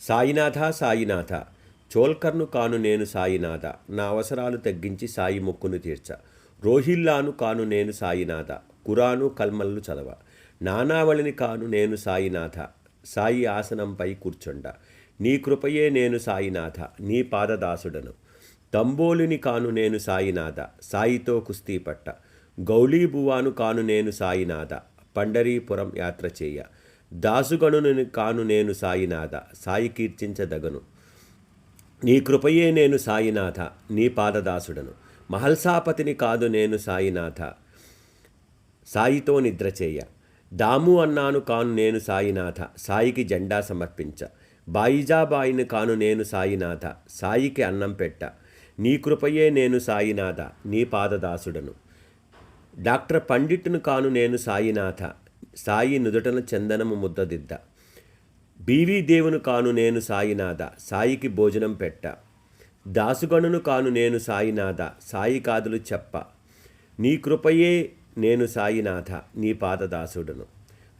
సాయినాథ సాయినాథ. చోల్కర్ను కాను నేను సాయినాథ. నా అవసరాలు తగ్గించి సాయి మొక్కును తీర్చ. రోహిల్లాను కాను నేను సాయినాథ. కురాను కల్మల్లు చదవ. నానావళిని కాను నేను సాయినాథ. సాయి ఆసనంపై కూర్చుండ. నీ కృపయే నేను సాయినాథ. నీ పాదదాసుడను. తంబోలిని కాను నేను సాయినాథ. సాయితో కుస్తీ పట్ట గౌలీబువాను కాను నేను సాయినాథ. పండరీపురం యాత్ర చేయ. దాసుగణుని కాను నేను సాయినాథ సాయి కీర్తించదగను. నీ కృపయే నేను సాయినాథ నీ పాదదాసుడను. మహల్సాపతిని కాదు నేను సాయినాథ. సాయితో నిద్ర చేయ. దాము అన్నాను కాను నేను సాయినాథ సాయికి జెండా సమర్పించ. బాయిజాబాయిని కాను నేను సాయినాథ సాయికి అన్నం పెట్ట. నీ కృపయే నేను సాయినాథ నీ పాదదాసుడను. డాక్టర్ పండిట్ను కాను నేను సాయినాథ. సాయి నుదుటన చందనము ముద్దదిద్ద బీవీ దేవును కాను నేను సాయినాథ సాయికి భోజనం పెట్ట. దాసుగణును కాను నేను సాయినాథ సాయి కాదులు చెప్ప. నీ కృపయే నేను సాయినాథ నీ పాదదాసుడను.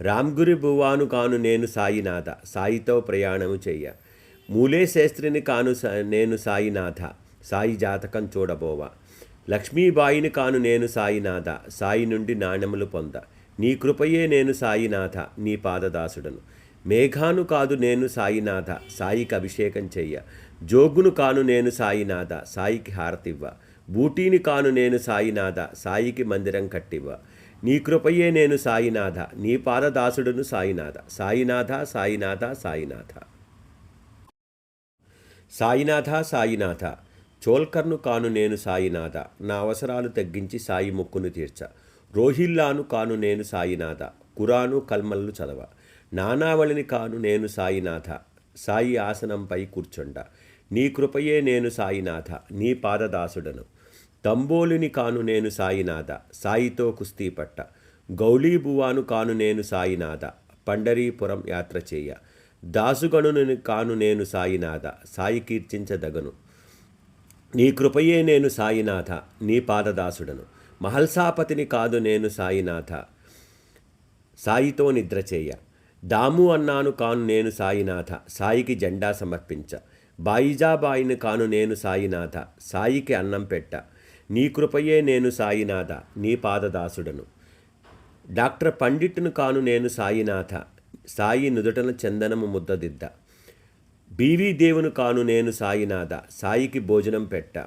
రామ్గురి భువాను కాను నేను సాయినాథ సాయితో ప్రయాణము చెయ్య. మూలే శాస్త్రిని కాను నేను సాయినాథ సాయి జాతకం చూడబోవా. లక్ష్మీబాయిని కాను నేను సాయినాథ సాయి నుండి నాణ్యములు పొంద. నీ కృపయే నేను సాయినాథ నీ పాదదాసుడను. మేఘాను కాదు నేను సాయినాథ సాయికి అభిషేకం చెయ్య. జోగును కాను నేను సాయినాథ సాయికి హారతివ్వ. బూటీని కాను నేను సాయినాథ సాయికి మందిరం కట్టివ్వ. నీ కృపయే నేను సాయినాథ నీ పాదదాసుడును సాయినాథ. సాయినాథ సాయినాథ సాయినాథ. సాయినాథ సాయినాథ. చోల్కర్ను కాను నేను సాయినాథ. నా అవసరాలు తగ్గించి సాయి ముక్కును తీర్చ. రోహిల్లాను కాను నేను సాయినాథ. కురాను కల్మల్లు చదవ. నానావళిని కాను నేను సాయినాథ. సాయి ఆసనంపై కూర్చుండ. నీ కృపయే నేను సాయినాథ. నీ పాదదాసుడను. తంబోలిని కాను నేను సాయినాథ. సాయితో కుస్తీ పట్ట. గౌలీబువాను కాను నేను సాయినాథ. పండరీపురం యాత్ర చేయ. దాసుగణుని కాను నేను సాయినాథ. సాయి కీర్తించదగను. నీ కృపయే నేను సాయినాథ. నీ పాదదాసుడను. మహల్సాపతిని కాదు నేను సాయినాథ. సాయితో నిద్ర చేయ. దాము అన్నాను కాను నేను సాయినాథ. సాయికి జెండా సమర్పించ. బాయిజాబాయిని కాను నేను సాయినాథ. సాయికి అన్నం పెట్ట. నీ కృపయే నేను సాయినాథ. నీ పాదదాసుడను. డాక్టర్ పండిట్ను కాను నేను సాయినాథ. సాయి నుదుటన చందనము ముద్దదిద్ద. బీవీ దేవును కాను నేను సాయినాథ. సాయికి భోజనం పెట్ట.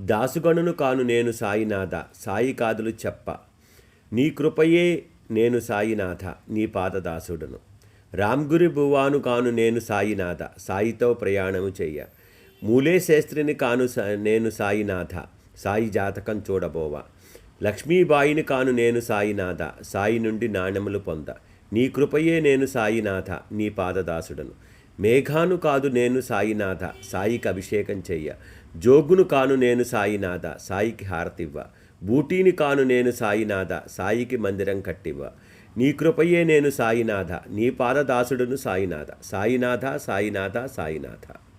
దాసుగణును కాను నేను సాయినాథ సాయి కాదులు చెప్ప. నీ కృపయే నేను సాయినాథ నీ పాదదాసుడును. రామ్గురి భువాను కాను నేను సాయినాథ సాయితో ప్రయాణము చెయ్య మూలే శాస్త్రిని కాను నేను సాయినాథ సాయి జాతకం చూడబోవా. లక్ష్మీబాయిని కాను నేను సాయినాథ సాయి నుండి నాణ్యములు పొంద. నీ కృపయే నేను సాయినాథ నీ పాదదాసుడను. మేఘాను కాదు నేను సాయినాథ సాయికి అభిషేకం చెయ్య జోగును కాను నేను సాయినాథ సాయికి హారతివ్వ. బూటీని కాను నేను సాయినాథ సాయికి మందిరం కట్టివ్వ. నీ కృపయే నేను సాయినాథ నీ పాదదాసుడును సాయినాథ. సాయినాథ సాయినాథ సాయినాథ.